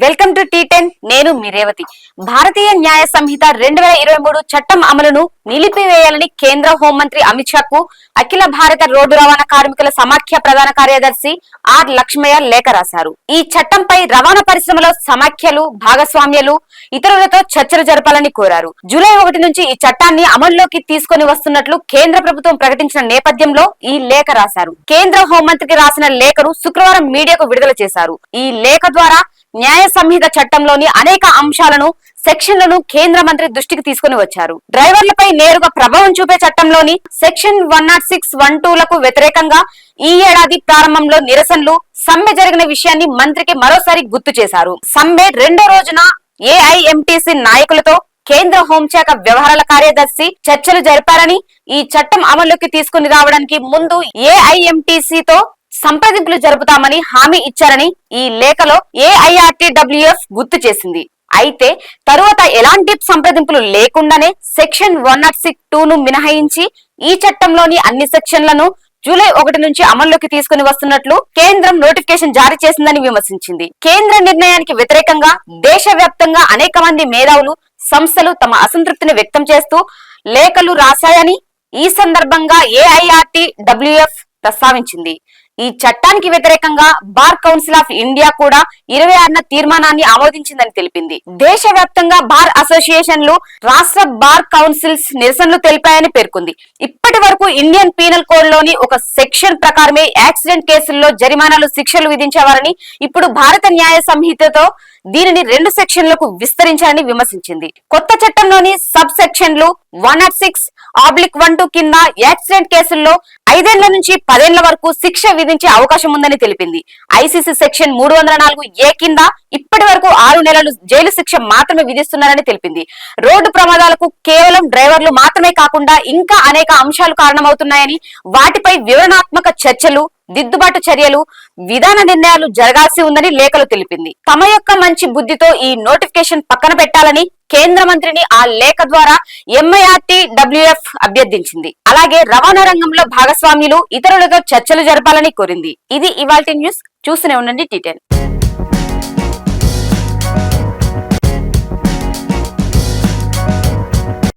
Welcome to tea ten నేను మీ రేవతి. భారతీయ న్యాయ సంహిత రెండు వేల ఇరవై మూడు చట్టం అమలును నిలిపివేయాలని కేంద్ర హోంమంత్రి అమిత్ షా కు అఖిల భారత రోడ్డు రవాణా కార్మికుల సమాఖ్య ప్రధాన కార్యదర్శి ఆర్ లక్ష్మయ్య లేఖ రాశారు. ఈ చట్టంపై రవాణా పరిశ్రమలో సమాఖ్యలు భాగస్వామ్యాలు ఇతరులతో చర్చలు జరపాలని కోరారు. జూలై ఒకటి నుంచి ఈ చట్టాన్ని అమల్లోకి తీసుకొని వస్తున్నట్లు కేంద్ర ప్రభుత్వం ప్రకటించిన నేపథ్యంలో ఈ లేఖ రాశారు. కేంద్ర హోంమంత్రికి రాసిన లేఖను శుక్రవారం మీడియాకు విడుదల చేశారు. ఈ లేఖ ద్వారా న్యాయ సంహిత చట్టంలోని అనేక అంశాలను సెక్షన్లను కేంద్ర మంత్రి దృష్టికి తీసుకుని వచ్చారు. డ్రైవర్లపై నేరుగా ప్రభావం చూపే చట్టంలోని section one nought six one two లకు వ్యతిరేకంగా ఈ ఏడాది ప్రారంభంలో నిరసనలు సమ్మె జరిగిన విషయాన్ని మంత్రికి మరోసారి గుర్తు చేశారు. సమ్మె రెండో రోజున ఏఐఎంటీసీ నాయకులతో కేంద్ర హోంశాఖ వ్యవహారాల కార్యదర్శి చర్చలు జరిపారని ఈ చట్టం అమల్లోకి తీసుకుని రావడానికి ముందు ఏఐఎంటీసీతో సంప్రదింపులు జరుపుతామని హామీ ఇచ్చారని ఈ లేఖలో ఏఐఆర్టీడబ్ల్యూఎఫ్ గుర్తు చేసింది. అయితే తరువాత ఎలాంటి సంప్రదింపులు లేకుండానే సెక్షన్ వన్ నాట్ సిక్స్ టూను మినహాయించి ఈ చట్టంలోని అన్ని సెక్షన్లను జూలై ఒకటి నుంచి అమల్లోకి తీసుకుని వస్తున్నట్లు కేంద్రం నోటిఫికేషన్ జారీ చేసిందని విమర్శించింది. కేంద్ర నిర్ణయానికి వ్యతిరేకంగా దేశవ్యాప్తంగా అనేక మంది మేధావులు సంస్థలు తమ అసంతృప్తిని వ్యక్తం చేస్తూ లేఖలు రాశాయని ఈ సందర్భంగా ఏఐఆర్టీ డబ్ల్యూఎఫ్ ప్రస్తావించింది. ఈ చట్టానికి వ్యతిరేకంగా బార్ కౌన్సిల్ ఆఫ్ ఇండియా కూడా ఇరవై ఆరున తీర్మానాన్ని ఆమోదించిందని తెలిపింది. దేశవ్యాప్తంగా బార్ అసోసియేషన్లు రాష్ట్ర బార్ కౌన్సిల్స్ నిరసనలు తెలిపాయని పేర్కొంది. ఇప్పటి వరకు ఇండియన్ పీనల్ కోడ్లోని ఒక సెక్షన్ ప్రకారమే యాక్సిడెంట్ కేసుల్లో జరిమానాలు శిక్షలు విధించేవారని ఇప్పుడు భారత న్యాయ సంహితతో దీనిని రెండు సెక్షన్లకు విస్తరించాలని విమర్శించింది. కొత్త చట్టంలోని సబ్ సెక్షన్లు one nought six oblique one two కింద యాక్సిడెంట్ కేసుల్లో ఐదేళ్ళ నుంచి పదేళ్ళ వరకు శిక్ష విధించే అవకాశం ఉందని తెలిపింది. ఐసీసీ సెక్షన్ మూడు వందల నాలుగు ఏ కింద ఇప్పటి వరకు ఆరు నెలలు జైలు శిక్ష మాత్రమే విధిస్తున్నారని తెలిపింది. రోడ్డు ప్రమాదాలకు కేవలం డ్రైవర్లు మాత్రమే కాకుండా ఇంకా అనేక అంశాలు కారణమవుతున్నాయని వాటిపై వివరణాత్మక చర్చలు దిద్దుబాటు చర్యలు విధాన నిర్ణయాలు జరగాల్సి ఉందని లేఖలు తెలిపింది. తమ యొక్క మంచి బుద్ధితో ఈ నోటిఫికేషన్ పక్కన పెట్టాలని కేంద్ర మంత్రిని ఆ లేఖ ద్వారా ఎంఐఆర్టీ డబ్ల్యూఎఫ్ అభ్యర్థించింది. అలాగే రవాణా రంగంలో భాగస్వామ్యులు ఇతరులతో చర్చలు జరపాలని కోరింది. ఇది ఇవాల్టి న్యూస్. చూస్తూనే ఉండండి డీటెయిల్